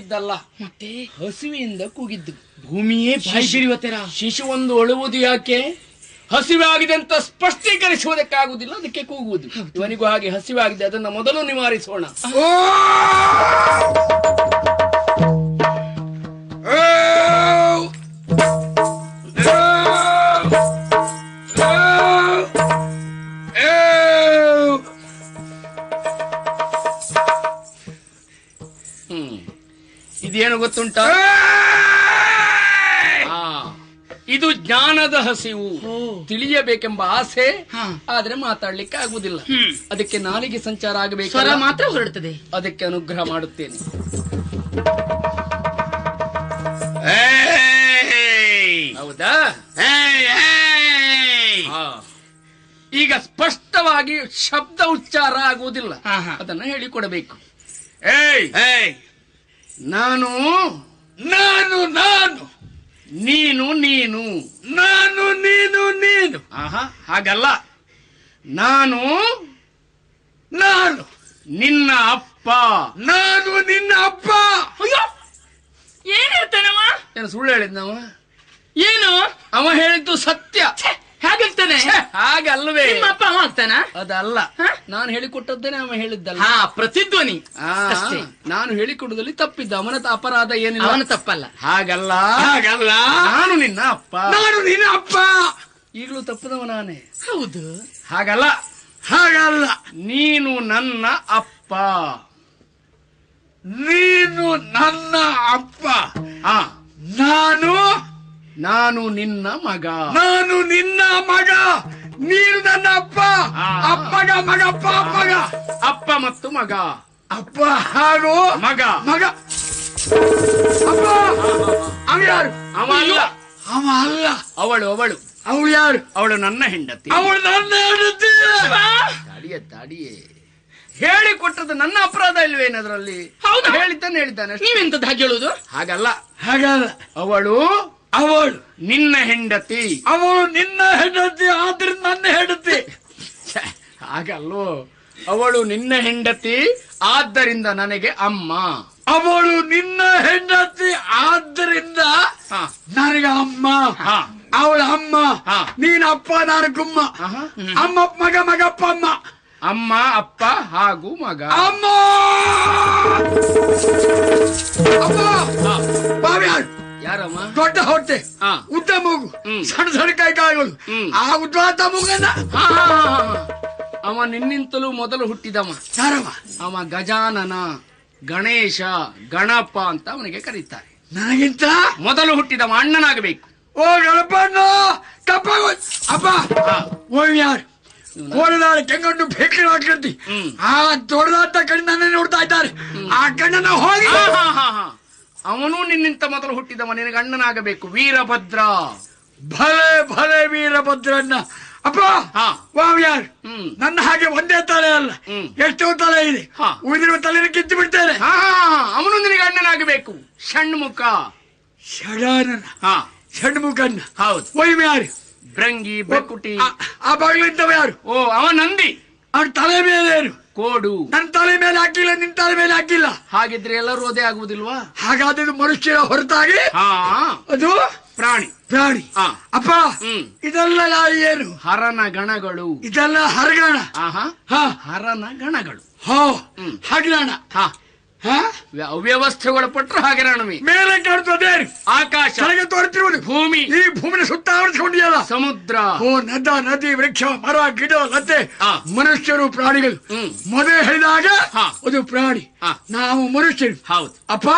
ಕೂಗಿದ್ದಲ್ಲ. ಮತ್ತೆ? ಹಸಿವೆಯಿಂದ ಕೂಗಿದ್ದು. ಭೂಮಿಯೇ ಬಾಯಿ ಶಿಶು ಶಿಶುವೊಂದು ಅಳುವುದು ಯಾಕೆ? ಹಸಿವೆ ಆಗಿದೆ ಅಂತ ಸ್ಪಷ್ಟೀಕರಿಸುವುದಕ್ಕಾಗುವುದಿಲ್ಲ ಅದಕ್ಕೆ ಕೂಗುವುದು. ಇವನಿಗೂ ಹಾಗೆ ಹಸಿವೆ ಆಗಿದೆ ಅದನ್ನ ಮೊದಲು ನಿವಾರಿಸೋಣ. ಗೊತ್ತುಂಟಾ? ಇದು ಜ್ಞಾನದ ಹಸಿವು. ತಿಳಿಯಬೇಕೆಂಬ ಆಸೆ. ಹಾ. ಆದ್ರೆ ಮಾತಾಡ್ಲಿಕ್ಕೆ ಆಗುವುದಿಲ್ಲ ಅದಕ್ಕೆ ನಾಲಿಗೆ ಸಂಚಾರ ಆಗಬೇಕು ಮಾತ್ರ ಹೊರಡುತ್ತದೆ ಅದಕ್ಕೆ ಅನುಗ್ರಹ ಮಾಡುತ್ತೇನೆ. ಹೌದಾ? ಹಾ. ಈಗ ಸ್ಪಷ್ಟವಾಗಿ ಶಬ್ದ ಉಚ್ಚಾರ ಆಗುವುದಿಲ್ಲ. ಅದನ್ನ ಹೇಳಿಕೊಡಬೇಕು. ಏಯ್! ನಾನು ನಾನು ನಾನು. ನೀನು ನೀನು. ನಾನು ನೀನು ನೀನು. ಆಹಾ ಹಾಗಲ್ಲ. ನಾನು ನಾನು. ನಿನ್ನ ಅಪ್ಪ. ನಾನು ನಿನ್ನ ಅಪ್ಪ. ಅಯ್ಯೋ ಏನ್ ಹೇಳ್ತಾನವ? ಏನು ಸುಳ್ಳು ಹೇಳಿದ್ನವ? ಏನು? ಅವ ಹೇಳಿದ್ದು ಸತ್ಯ. ಛೆ, ಹಾಗಲ್ವೇ ಅಪ್ಪ ಅವ ಆಗ್ತಾನ? ಅದಲ್ಲ. ನಾನು ಹೇಳಿಕೊಟ್ಟದ್ದೇನೆ ಅವ ಹೇಳಿದ್ದಲ್ಲ. ಹಾ ಪ್ರತಿಧ್ವನಿ. ಅಷ್ಟೇ. ನಾನು ಹೇಳಿಕೊಡುದಲ್ಲಿ ತಪ್ಪಿದ್ದ. ಅವನ ಅಪರಾಧ ಏನಿಲ್ಲ. ಅವನ ತಪ್ಪಲ್ಲ. ಹಾಗಲ್ಲ. ಹಾಗಲ್ಲ. ನಾನು ನಿನ್ನ ಅಪ್ಪ. ನಾನು ನಿನ್ನ ಅಪ್ಪ. ಈಗಲೂ ತಪ್ಪದವ ನಾನೇ. ಹೌದು. ಹಾಗಲ್ಲ. ಹಾಗಲ್ಲ. ನೀನು ನನ್ನ ಅಪ್ಪ. ನೀನು ನನ್ನ ಅಪ್ಪ. ನಾನು ನಾನು ನಿನ್ನ ಮಗ. ನಾನು ನಿನ್ನ ಮಗ. ನೀನು ನನ್ನ ಅಪ್ಪ. ಅಪ್ಪಗ ಮಗಪ್ಪ ಅಪ್ಪಗ ಅಪ್ಪ ಮತ್ತು ಮಗ. ಅಪ್ಪ ಹಾಗೂ ಮಗ. ಮಗ. ಅಪ್ಪ. ಅವ ಯಾರು? ಅವ ಅಲ್ಲ. ಅವ ಅಲ್ಲ. ಅವಳು ಅವಳು. ಅವಳು ಯಾರು? ಅವಳು ನನ್ನ ಹೆಂಡತಿ. ಅವಳು ನನ್ನ ಹೆಂಡತಿ. ತಾಡಿಯೇ ತಾಡಿಯೇ ಹೇಳಿ ಕೊಟ್ಟದ್ದು ನನ್ನ ಅಪರಾಧ ಇಲ್ವೇನದ್ರಲ್ಲಿ ಹೌದು? ಹೇಳಿದ್ದಾನೆ ಹೇಳಿದ್ದಾನೆ ನೀವೆಂತದ್ದು ನೀವೆಂತದ್ ಹಾಗೆ ಹೇಳುದು ಹಾಗಲ್ಲ. ಹಾಗಲ್ಲ. ಅವಳು ಅವಳು ನಿನ್ನ ಹೆಂಡತಿ. ಅವಳು ನಿನ್ನ ಹೆಂಡತಿ ಆದ್ರೆ ನನ್ನ ಹೆಂಡತಿ. ಹಾಗಲ್ವೋ? ಅವಳು ನಿನ್ನ ಹೆಂಡತಿ ಆದ್ದರಿಂದ ನನಗೆ ಅಮ್ಮ. ಅವಳು ನಿನ್ನ ಹೆಂಡತಿ ಆದ್ದರಿಂದ ನನಗೆ ಅಮ್ಮ. ಅವಳ ಅಮ್ಮ. ನೀನಪ್ಪ ನಾನು ಗುಮ್ಮ. ಅಮ್ಮ ಮಗ ಮಗಪ್ಪ ಅಮ್ಮ. ಅಮ್ಮ ಅಪ್ಪ ಹಾಗೂ ಮಗ. ಅಮ್ಮ! ಅಮ್ಮ! ಯಾರು ಯಾರಮ್ಮ? ದೊಡ್ಡ ಹೊಟ್ಟೆ. ಉದ್ದ ಮೂಗು. ಸಣ್ಣ ಸಣ್ಣ ಕೈ ಕಾಯಿಗಳು ಆ ಉದ್ದಾತ ಮೂಗನ್ನ. ಅವ ನಿನ್ನಿಂತಲೂ ಮೊದಲು ಹುಟ್ಟಿದವ. ಯಾರವ? ಅವ ಗಜಾನನ ಗಣೇಶ ಗಣಪ ಅಂತ ಅವನಿಗೆ ಕರೀತಾರೆ. ನನಗಿಂತ ಮೊದಲು ಹುಟ್ಟಿದವ ಅಣ್ಣನಾಗಬೇಕು. ಓ ಗಣಪ ಅಪ್ಪ ಓ ಯಾರು? ಕೆಂಗಂಡು ಭೇಟಿ ಹಾಕಂತಿ ಆ ದೊಡ್ಡದಾದ ಕಣ್ಣನ್ನ ನೋಡ್ತಾ ಇದ್ದಾರೆ. ಆ ಕಣ್ಣನ್ನ ಹೋಗಿ. ಅವನು ನಿನ್ನಿಂತ ಮೊದಲು ಹುಟ್ಟಿದವ ನಿನಗೆ ಅಣ್ಣನಾಗಬೇಕು ವೀರಭದ್ರ. ಭಲೆ ಭಲೆ ವೀರಭದ್ರನ್ನ. ಅಪ್ಪ ಹಾ. ವಾವ್ ಯಾರು? ಹ್ಮ್. ನನ್ನ ಹಾಗೆ ಒಂದೇ ತಲೆ ಅಲ್ಲ. ಎಷ್ಟೋ ತಲೆ ಇದೆ. ಉಳಿದಿರುವ ತಲೆನ ಕಿತ್ತು ಬಿಡ್ತೇನೆ. ಅವನು ನಿನಗೆ ಅಣ್ಣನಾಗಬೇಕು. ಷಣ್ಮುಖ. ಷಡಾನನ ಹಾ. ಷಣ್ಮುಖನ್ನ. ಹೌದು. ಒಯ್ಮ ಯಾರು? ಭ್ರಂಗಿ ಬಕುಟಿ ಆ- ಆ ಬಾಗಿಲಿದ್ದವ ಯಾರು? ಓ ಅವ ನಂದಿ ಅವ್ರ ತಲೆ ಮೇಲೆ ಏನು? ಕೋಡು. ನನ್ನ ತಲೆ ಮೇಲೆ ಹಾಕಿಲ್ಲ ನಿನ್ನ ತಲೆ ಮೇಲೆ ಹಾಕಿಲ್ಲ. ಹಾಗಿದ್ರೆ ಎಲ್ಲರೂ ಅದೇ ಆಗುವುದಿಲ್ವಾ? ಹಾಗಾದ್ರೆ ಇದು ಮನುಷ್ಯರ ಹೊರತಾಗಿ ಹಾ. ಅದು ಪ್ರಾಣಿ. ಪ್ರಾಣಿ. ಹಾ. ಅಪ್ಪ ಹ್ಮ್. ಇದೆಲ್ಲ ಯಾ- ಏನು? ಹರನ ಗಣಗಳು. ಇದೆಲ್ಲ ಹರಗಣ. ಆಹಾ. ಹಾ. ಹರನ ಗಣಗಳು. ಹೋ. ಹ್ಮ್. ಹಗರಾಣ ಹಾ. ಅವ್ಯವಸ್ಥೆಗೊಳಪಟ್ರೆ ಹಾಗೆ ರಾಣವಿ ಮೇಲೆ ಕಾಣುತ್ತದೆ ಆಕಾಶ. ಕೆಳಗೆ ತೋರುತ್ತಿರುವುದು ಭೂಮಿ. ಈ ಭೂಮಿನ ಸುತ್ತ ಆವರಿಸಿಕೊಂಡಿದೆಯಲ್ಲ ಸಮುದ್ರ. ಓ ನದ ನದಿ ವೃಕ್ಷ ಮರ ಗಿಡ ಲತೆ. ಮನುಷ್ಯರು ಪ್ರಾಣಿಗಳು. ಮೊದಲೇ ಹೇಳಿದಾಗ ಹಾ. ಅದು ಪ್ರಾಣಿ. ಹಾ. ನಾವು ಮನುಷ್ಯರು. ಹೌದು. ಅಪ್ಪ.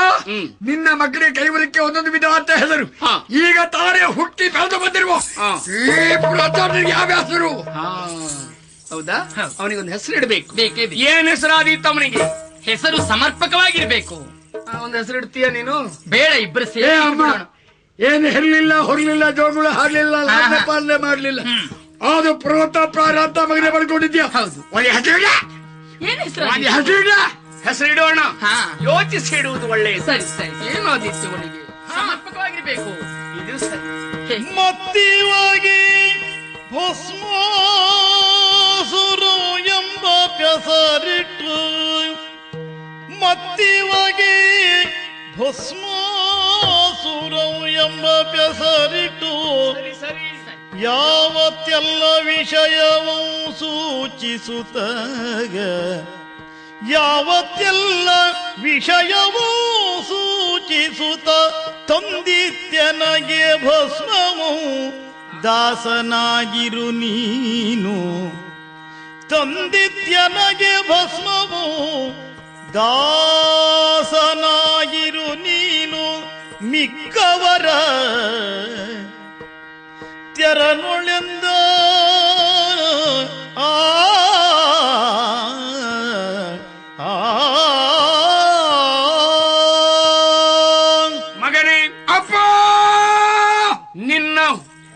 ನಿನ್ನ ಮಕ್ಕಳಿಗೆ ಕೈವರಕ್ಕೆ ಒಂದೊಂದು ವಿಧ ಅಂತ ಹೆಸರು ಹಾ. ಈಗ ತಾನೇ ಹುಟ್ಟಿ ಬೆಳೆದು ಬಂದಿರುವ. ಈ ಯಾವ ಹೆಸರು? ಹೌದಾ? ಅವನಿಗೊಂದು ಹೆಸರು ಇಡಬೇಕು ಬೇಕೇ ಬೇಕು. ಏನ್ ಹೆಸರಾದೀತು ಅವನಿಗೆ ಹೆಸರು ಸಮರ್ಪಕವಾಗಿರ್ಬೇಕು. ಒಂದು ಹೆಸರು ಇಡ್ತೀಯ ನೀನು? ಬೇಡ ಇಬ್ಬರು ಏ ಸೇರಿ ಏನ್ ಹೆರ್ಲಿಲ್ಲ ಹೊರಲಿಲ್ಲ ಜೋಗುಳ ಹಾಡ್ಲಿಲ್ಲ ಲಾಲನೆ. ಪಾಲನೆ ಮಾಡ್ಲಿಲ್ಲ. ಅದು ಪರ್ವತ ಪ್ರಾರಂತ ಮಗನೆ ಮಾಡ್ಕೊಂಡಿದ್ಯಾ ಹೌದು. ಒಂದು ಹೆಸರಿಡ ಏನ್ ಹೆಸರು? ಒಂದು ಹೆಸರಿಡ ಹೆಸರು ಇಡೋಣ ಹಾ. ಯೋಚಿಸಿ ಇಡುವುದು ಒಳ್ಳೆ ಸರಿ ಸರಿ. ಏನು ಆದಿತ್ತು ಅವನಿಗೆ? ಸಮರ್ಪಕವಾಗಿರ್ಬೇಕು. ಇದು ಸರಿ. ಮತ್ತೀವಾಗಿ ಭಸ್ಮಾಸುರು ಮತ್ತಿವಾಗಿ ಭಸ್ಮಾಸುರು ಎಂಬ ಬೆಸರಿಟ್ಟು ಸರಿ ಸರಿ ಯಾವತ್ತೆಲ್ಲ ವಿಷಯವೂ ಸೂಚಿಸುತ್ತಾಗ, ಯಾವತ್ತೆಲ್ಲ ವಿಷಯವೂ ಸೂಚಿಸುತ್ತ ತಂದಿತ್ಯನಗೆ ಭಸ್ಮವು ದಾಸನಾಗಿರು ನೀನು. ತಂದಿತ್ಯನಗೆ ಭಸ್ಮವು ದಾಸನಾಗಿರು ನೀನು ಮಿಕ್ಕವರ ತೆರನುಳೆಂದ. ಆ ಮಗನೇ ಅಪ್ಪ! ನಿನ್ನ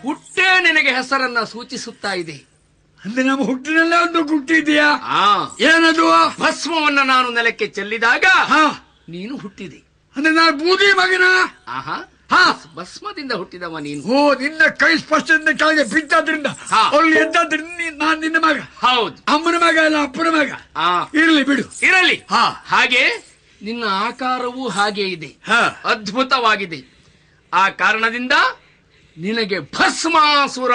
ಹುಟ್ಟೇ ನಿನಗೆ ಹೆಸರನ್ನ ಸೂಚಿಸುತ್ತಾ ಇದೆ. ಅಂದ್ರೆ ನಮ್ಮ ಹುಟ್ಟಿನಲ್ಲೇ ಒಂದು ಹುಟ್ಟಿದ್ಯಾ ಆ. ಏನದು? ಭಸ್ಮವನ್ನ ನಾನು ನೆಲಕ್ಕೆ ಚೆಲ್ಲಿದಾಗ ಹಾ. ನೀನು ಹುಟ್ಟಿದೆ. ಅಂದ್ರೆ ನಾನು ಬೂದಿ ಮಗನ? ಆಹಾ. ಹಾ. ಭಸ್ಮದಿಂದ ಹುಟ್ಟಿದವ ನೀನು. ಓ ನಿನ್ನ ಕೈ ಸ್ಪರ್ಶದಿಂದ ಕೆಳಗೆ ಬಿದ್ದಾದ್ರಿಂದ ಅವಳು ಎದ್ದಾದ್ರಿಂದ ನಾನು ನಾನ್ ನಿನ್ನ ಮಗ. ಹೌದು. ಅಮ್ಮನ ಮಗ ಅಲ್ಲ ಅಪ್ಪನ ಮಗ. ಆ. ಇರ್ಲಿ ಬಿಡು. ಇರಲಿ. ಹಾ. ಹಾಗೆ ನಿನ್ನ ಆಕಾರವೂ ಹಾಗೆ ಇದೆ. ಹಾ. ಅದ್ಭುತವಾಗಿದೆ. ಆ ಕಾರಣದಿಂದ ನಿನಗೆ ಭಸ್ಮಾಸುರ.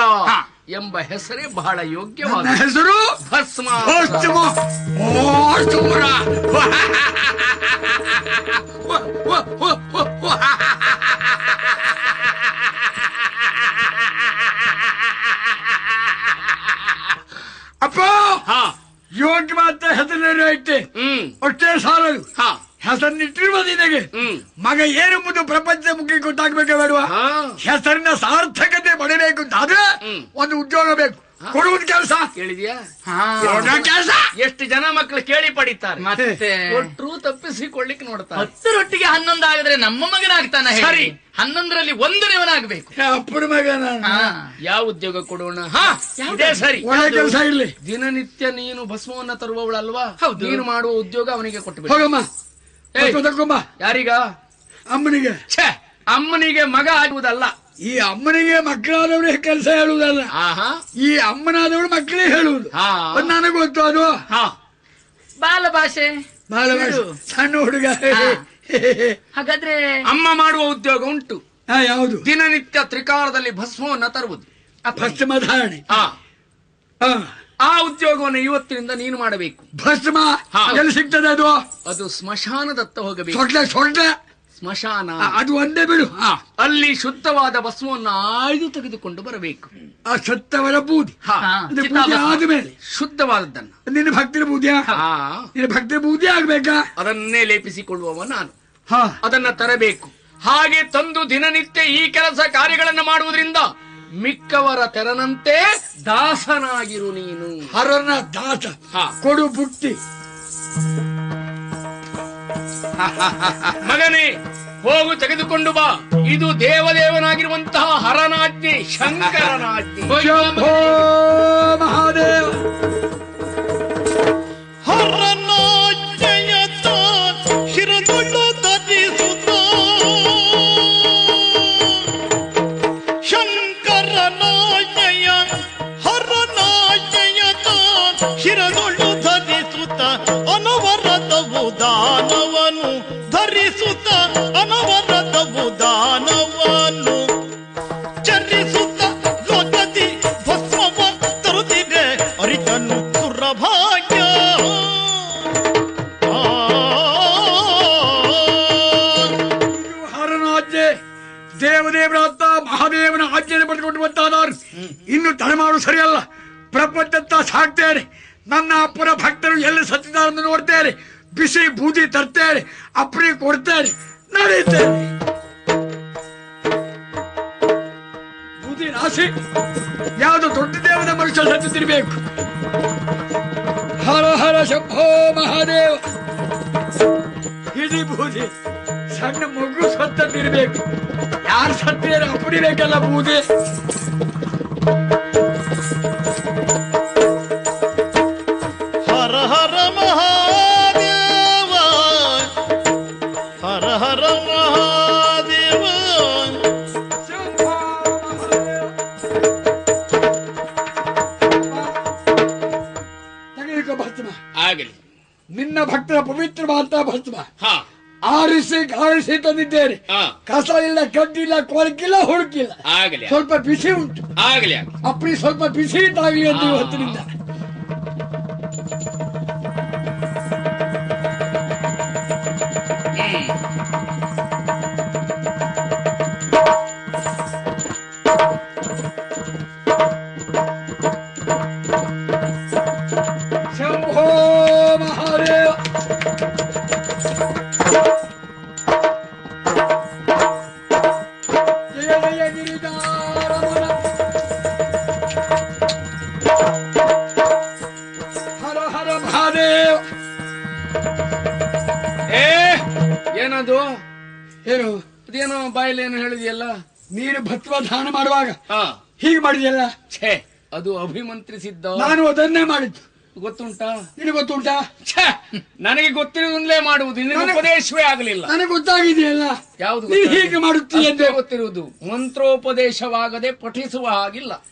ಎಂಬ ಹೆಸರೇ ಬಹಳ ನನ್ನ ಯೋಗ್ಯವಾದ ಹೆಸರು? ಭಸ್ಮಾಸುರ ಅಷ್ಟಮ ಓ ಸುರ ಅಪ್ಪ ಹಾ. ಯೋಗ್ಯವಾದ ಹೆಸರು ಐತೆ ಹ್ಮ್. ಅಷ್ಟೇ ಸಾಲದು. ಹಾ. ಹೆಸರನ್ನಿಟ್ಟಿರುವ ನಿನಗೆ. ಮಗ ಏನೆಂಬುದು ಪ್ರಪಂಚ ಮುಖ್ಯ ಗೊತ್ತಾಗ್ಬೇಕ ಬೇಡುವ ಹೆಸರಿನ ಸಾರ್ಥಕತೆ ಪಡಿಬೇಕು ಅಂತ ಆದ್ರೆ ಒಂದು ಉದ್ಯೋಗ ಬೇಕು. ಕೊಡುವುದು ಕೆಲಸ. ಕೇಳಿದ್ಯಾ. ಕೆಲಸ? ಎಷ್ಟು ಜನ ಮಕ್ಕಳು ಕೇಳಿ ಪಡಿತಾರೆ. ಮತ್ತೆ. ಕೊಟ್ರು ತಪ್ಪಿಸಿಕೊಳ್ಳಿಕ್ ನೋಡ್ತಾರೆ. ಹತ್ತರೊಟ್ಟಿಗೆ ಹನ್ನೊಂದು ಆಗಿದ್ರೆ ನಮ್ಮ ಮಗನಾಗ್ತಾನ ಹೇಳಿ? ಸರಿ. ಹನ್ನೊಂದರಲ್ಲಿ ಒಂದನೇವನಾಗ್ಬೇಕು ಅಪ್ಪನ ಮಗ ನಾನು. ಯಾವ ಉದ್ಯೋಗ ಕೊಡೋಣ? ಸರಿ. ಕೆಲಸ ಇರಲಿ. ದಿನನಿತ್ಯ ನೀನು ಭಸ್ಮವನ್ನ ತರುವವಳಲ್ವಾ? ಹೌದು. ನೀನು ಮಾಡುವ ಉದ್ಯೋಗ ಅವನಿಗೆ ಕೊಟ್ಟು ಹೋಗಮ್ಮ. ತಗೊಂಬ. ಯಾರೀಗ? ಅಮ್ಮನಿಗೆ. ಛೇ ಅಮ್ಮನಿಗೆ ಮಗ ಆಗುವುದಲ್ಲ. ಈ ಅಮ್ಮನಿಗೆ ಮಕ್ಕಳಾದವರೇ ಕೆಲಸ ಹೇಳುವುದಲ್ಲ. ಆಹಾ. ಈ ಅಮ್ಮನಾದವರು ಮಕ್ಕಳೇ ಹೇಳುವುದು. ಹಾ. ಅದು ನನಗೆ ಗೊತ್ತು ಅದು. ಹಾ. ಬಾಲ ಭಾಷೆ ಬಿಡು. ಸಣ್ಣ ಹುಡುಗ. ಹಾ. ಹಾಗಾದ್ರೆ ಅಮ್ಮ ಮಾಡುವ ಉದ್ಯೋಗ ಉಂಟು. ಹಾ ಯಾವುದು? ದಿನನಿತ್ಯ ತ್ರಿಕಾಲದಲ್ಲಿ ಭಸ್ಮವನ್ನ ತರುವುದು. ಭಸ್ಮ ಧಾರಣೆ ಹಾ. ಹಾ. ಆ ಉದ್ಯೋಗವನ್ನು ಇವತ್ತಿನಿಂದ ನೀನು ಮಾಡಬೇಕು. ಭಸ್ಮ. ಎಲ್ಲಿ ಸಿಗ್ತದೆ ಅದು? ಅದು ಸ್ಮಶಾನದತ್ತ ಹೋಗಬೇಕು. ಸೊಡ್ಲೆ ಸೊಡ್ಲೆ ಸ್ಮಶಾನ. ಅದು ಒಂದೇ ಬಿಡು. ಅಲ್ಲಿ ಶುದ್ಧವಾದ ಭಸ್ಮವನ್ನು ಆಯ್ದು ತೆಗೆದುಕೊಂಡು ಬರಬೇಕು. ಆ ಸತ್ತವರ ಬೂದಿ. ಆದ್ಮೇಲೆ. ಶುದ್ಧವಾದದ್ದನ್ನು. ನಿನ್ನ ಭಕ್ತರ ಬೂದಿಯ ನಿನ್ನ ಭಕ್ತಿ ಬೂದಿ ಆಗ್ಬೇಕಾ? ಅದನ್ನೇ ಲೇಪಿಸಿಕೊಳ್ಳುವವ ನಾನು. ಹಾ. ಅದನ್ನ ತರಬೇಕು. ಹಾಗೆ ತಂದು ದಿನನಿತ್ಯ ಈ ಕೆಲಸ ಕಾರ್ಯಗಳನ್ನು ಮಾಡುವುದರಿಂದ ಮಿಕ್ಕವರ ತೆರನಂತೆ ದಾಸನಾಗಿರು ನೀನು. ಹರನ ದಾಸ. ಕೊಡು ಬುಟ್ಟಿ. ಮಗನೇ ಹೋಗು ತೆಗೆದುಕೊಂಡು ಬಾ. ಇದು ದೇವದೇವನಾಗಿರುವಂತಹ ಹರನಾಜ್ಞೆ ಶಂಕರನಾಜ್ಞೆ. ಮಹಾದೇವ. ಆಜ್ಞೆಯನ್ನು ಪಡೆದುಕೊಂಡು ಬರ್ತಾದರು ಇನ್ನು ತಲೆಮಾರು ಸರಿಯಲ್ಲ. ಪ್ರಪಂಚತ್ತ ಸಾಕ್ತೇನೆ. ನನ್ನ ಅಪ್ಪನ ಭಕ್ತರು ಎಲ್ಲಿ ಸತ್ತಿದ್ದಾರೆ ನೋಡ್ತೇನೆ. ಬಿಸಿ ಬೂದಿ ತರ್ತೇನೆ. ಅಪ್ರಿ ಕೊಡ್ತೇನೆ. ನಡೀತೇನೆ ಬೂದಿ ರಾಶಿ ಯಾವುದು ದೊಡ್ಡ ದೇವದ ಮನುಷ್ಯ ಸತ್ತಿರಬೇಕು ಹರ ಹರ ಶಂಭೋ ಮಹಾದೇವ. ಇಡೀ ಬೂದಿ. ಸಣ್ಣ ಮಗು ಸತ್ತದಿರ್ಬೇಕು ಯಾರು ಸತ್ತಿರ ಅಪ್ಪಡಿಬೇಕಲ್ಲ ಬೂದಿ. ಹರ ಹರ ಮಹಾದೇವ ಹರ ಹರ ಮಹಾದೇವ. ತೆಗೆದುಕೋ ಭಸ್ಮ. ಆಗಲಿ. ನಿನ್ನ ಭಕ್ತರ ಪವಿತ್ರವಾದ ಭಸ್ಮ. ಹಾ. ಆರಿಸಿ ಆರಿಸಿ ತಂದಿದ್ದೇನೆ. ಕಸ ಇಲ್ಲ ಕಡ್ಡಿಲ್ಲ ಕೊಳಕಿಲ್ಲ ಹುಡುಕಿಲ್ಲ ಆಗಲಿ ಸ್ವಲ್ಪ ಬಿಸಿ ಉಂಟು. ಆಗಲಿ ಅಪ್ಪಿ ಸ್ವಲ್ಪ ಬಿಸಿ ಇದ್ದಾಗಲಿ ಅಂತ ಇವತ್ತಿನಿಂದ. ಭತ್ವ ಮಾಡುವಾಗ ಹಾ. ಹೀಗೆ ಮಾಡಿದೆಯಲ್ಲ? ಛೇ ಅದು ಅಭಿಮಂತ್ರಿಸಿದ್ದ. ನಾನು ಅದನ್ನೇ ಮಾಡಿದ್ದು. ಗೊತ್ತುಂಟಾ? ನಿನಗೆ ಗೊತ್ತುಂಟಾ? ಛೇ ನನಗೆ ಗೊತ್ತಿರುವುದನ್ನೇ ಮಾಡುವುದು. ನಿನಗೆ ನನಗೆ- ಉಪದೇಶವೇ ಆಗಲಿಲ್ಲ. ನನಗೆ ಗೊತ್ತಾಗಿದೆಯಲ್ಲ? ಯಾವುದು ನೀನು ಹೀಗೆ ಮಾಡುತ್ತೀಯ ಅಂತ ಎಂದು? ಗೊತ್ತಿರುವುದು. ಮಂತ್ರೋಪದೇಶವಾಗದೆ ಪಠಿಸುವ ಹಾಗಿಲ್ಲ.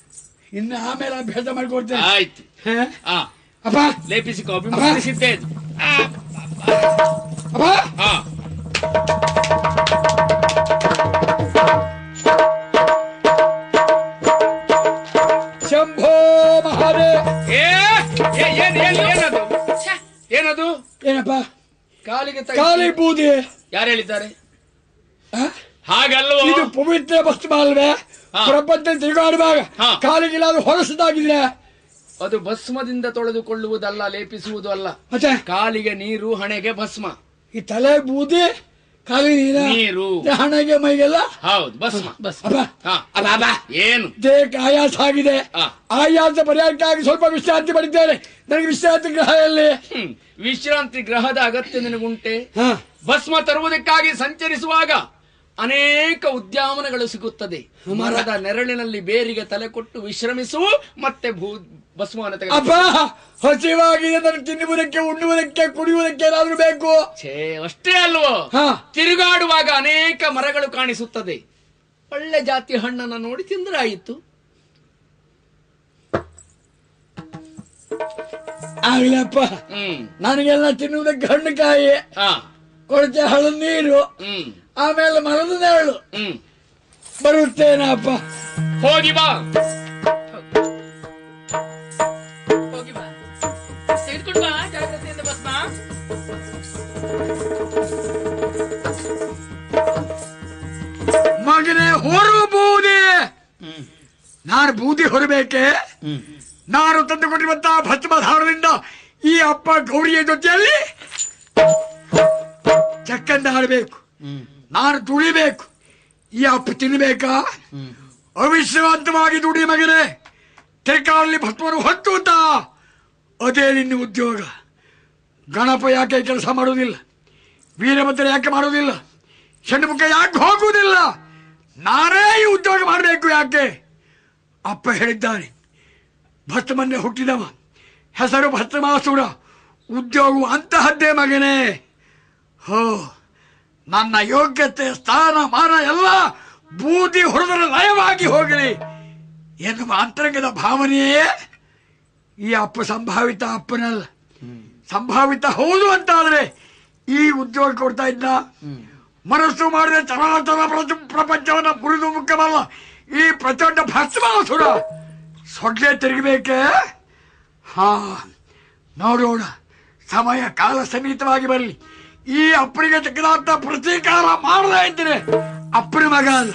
ಇನ್ನು ಆಮೇಲೆ ಅಭ್ಯಾಸ ಮಾಡಿಕೊಡ್ತೇನೆ. ಆಯ್ತು. ಹಾ? ಆ. ಅಪ್ಪ. ಅಭಿಮಂತ್ರಿಸಿದ್ದೇನೆ ಆ, ಅಪ್ಪ. ಆ. ಕಾಲಿಗೆ ಕಾಲಿ ಬೂದಿ. ಯಾರು ಹೇಳಿದ್ದಾರೆ? ಆ? ಹಾಗಲ್ವೋ? ಇದು ಪವಿತ್ರ ಭಕ್ತ ಅಲ್ವೇ. ಪ್ರಪಂಚ ತಿರುಗಾಡುವಾಗ ಹಾ. ಕಾಲಿಗಿಲ್ಲಾದ್ರೂ ಹೊರಸದಾಗಿದೆ ಅದು ಭಸ್ಮದಿಂದ ತೊಳೆದುಕೊಳ್ಳುವುದಲ್ಲ ಲೇಪಿಸುವುದು ಅಲ್ಲ. ಕಾಲಿಗೆ ನೀರು ಹಣೆಗೆ ಭಸ್ಮ. ಈ ತಲೆ ಬೂದಿ ಕಾಲಿ ನೀರ. ನೀರು. ಹಣೆಗೆ ಮೈಗೆಲ್ಲ ಹೌದು ಬಸ್ ಬಸ್ ಏನು? ದೇಹಕ್ಕೆ ಆಯಾಸ ಆಗಿದೆ. ಆಯಾಸ ಪರಿಹಾರಕ್ಕಾಗಿ ಸ್ವಲ್ಪ ವಿಶ್ರಾಂತಿ ಪಡಿದ್ದೇನೆ ನನಗೆ ವಿಶ್ರಾಂತಿ ಗ್ರಹ ಎಲ್ಲಿ. ವಿಶ್ರಾಂತಿ ಗ್ರಹದ ಅಗತ್ಯ ನಿನಗುಂಟೆ? ಭಸ್ಮ ತರುವುದಕ್ಕಾಗಿ ಸಂಚರಿಸುವಾಗ ಅನೇಕ ಉದ್ಯಾನವನಗಳು ಸಿಗುತ್ತದೆ. ಮರದ ನೆರಳಿನಲ್ಲಿ ಬೇರಿಗೆ ತಲೆ ಕೊಟ್ಟು ವಿಶ್ರಮಿಸು ಮತ್ತೆ ಭೂ ಭಸ್ಮವನ್ನು ತೆಗೆದು ಅಪ್ಪ ಹಸಿವಾಗಿದೆ ತಿನ್ನುವುದಕ್ಕೆ ಉಣ್ಣುವುದಕ್ಕೆ ಕುಡಿಯುವುದಕ್ಕೆ ಏನಾದ್ರೂ ಬೇಕು? ಛೇ ಅಷ್ಟೇ ಅಲ್ವೋ? ಹಾ. ತಿರುಗಾಡುವಾಗ ಅನೇಕ ಮರಗಳು ಕಾಣಿಸುತ್ತದೆ. ಒಳ್ಳೆ ಜಾತಿ ಹಣ್ಣನ್ನು ನೋಡಿ ತಿಂದ್ರೆ ಆಯಿತು. ಆಗ್ಲಪ್ಪ ಹ್ಮ್. ನನಗೆಲ್ಲ ತಿನ್ನುವುದಕ್ಕೆ ಹಣ್ಣುಕಾಯಿ ಹಾ. ಕೊಳಚೆ ಹಳದ ನೀರು. ಹ್ಮ್. ಆಮೇಲೆ ಮರದ ನೆರಳು. ಹ್ಮ್. ಬರುತ್ತೇನಪ್ಪ. ಹೋಗಿ ಬಾ. ಹೊರು ಬೂದಿ ನಾನು ಬೂದಿ ಹೊರಬೇಕೆ? ನಾನು ತಂದುಕೊಂಡಿರುವಂತಹ ಭಸ್ಮ ಧಾರದಿಂದ ಈ ಅಪ್ಪ ಗೌರಿಯ ಜೊತೆಯಲ್ಲಿ ಚಕ್ಕಂದ ಹಾಡಬೇಕು. ನಾನು ದುಡಿಬೇಕು. ಈ ಅಪ್ಪ ತಿನ್ನಬೇಕಾ ಅವಿಶ್ರಾಂತವಾಗಿ ದುಡಿ ಮಗನೇ. ಭಸ್ಮರು ಹೊತ್ತು ಅಂತ. ಅದೇ ನಿನ್ನ ಉದ್ಯೋಗ. ಗಣಪ ಯಾಕೆ ಕೆಲಸ ಮಾಡುವುದಿಲ್ಲ? ವೀರಭದ್ರ ಯಾಕೆ ಮಾಡುವುದಿಲ್ಲ? ಷಣ್ಮುಖ ಯಾಕೆ ಹೋಗುವುದಿಲ್ಲ? ನಾನೇ ಈ ಉದ್ಯೋಗ ಮಾಡಬೇಕು ಯಾಕೆ? ಅಪ್ಪ ಹೇಳಿದ್ದಾನೆ ಭಸ್ಮನ್ನೇ ಹುಟ್ಟಿದವ ಹೆಸರು ಭತ್ತಮಾಸುರ ಉದ್ಯೋಗವು ಅಂತಹದ್ದೇ ಮಗನೇ. ಹೋ ನನ್ನ ಯೋಗ್ಯತೆ ಸ್ಥಾನ ಮಾನ ಎಲ್ಲ ಬೂದಿ ಹೊಡೆದರೆ ಲಯವಾಗಿ ಹೋಗಲಿ ಎನ್ನುವ ಅಂತರಂಗದ ಭಾವನೆಯೇ ಈ ಅಪ್ಪ ಸಂಭಾವಿತ ಅಪ್ಪನಲ್ಲ. ಸಂಭಾವಿತ ಹೌದು ಅಂತಾದರೆ ಈ ಉದ್ಯೋಗ ಕೊಡ್ತಾ ಇದ್ದ. ಮನಸ್ಸು ಮಾಡಿದ ಚರಾಚರ ಪ್ರಪಂಚವನ್ನು ಮುರಿದು ಮುಖ್ಯವಲ್ಲ. ಈ ಪ್ರಚಂಡ ಭಸ್ಮಾಸುರ ಸೊಡ್ಲೆ ತಿರುಗಬೇಕೆ? ಹಾ, ನೋಡೋಣ. ಸಮಯ ಕಾಲ ಸಮೀತವಾಗಿ ಬರಲಿ. ಈ ಅಪ್ಪನಿಗೆ ಚಕ್ರಾಂತ ಪ್ರತೀಕಾರ ಮಾಡದೇ ಇದ್ದೇನೆ. ಅಪ್ಪನ ಮಗ ಅಲ್ಲ.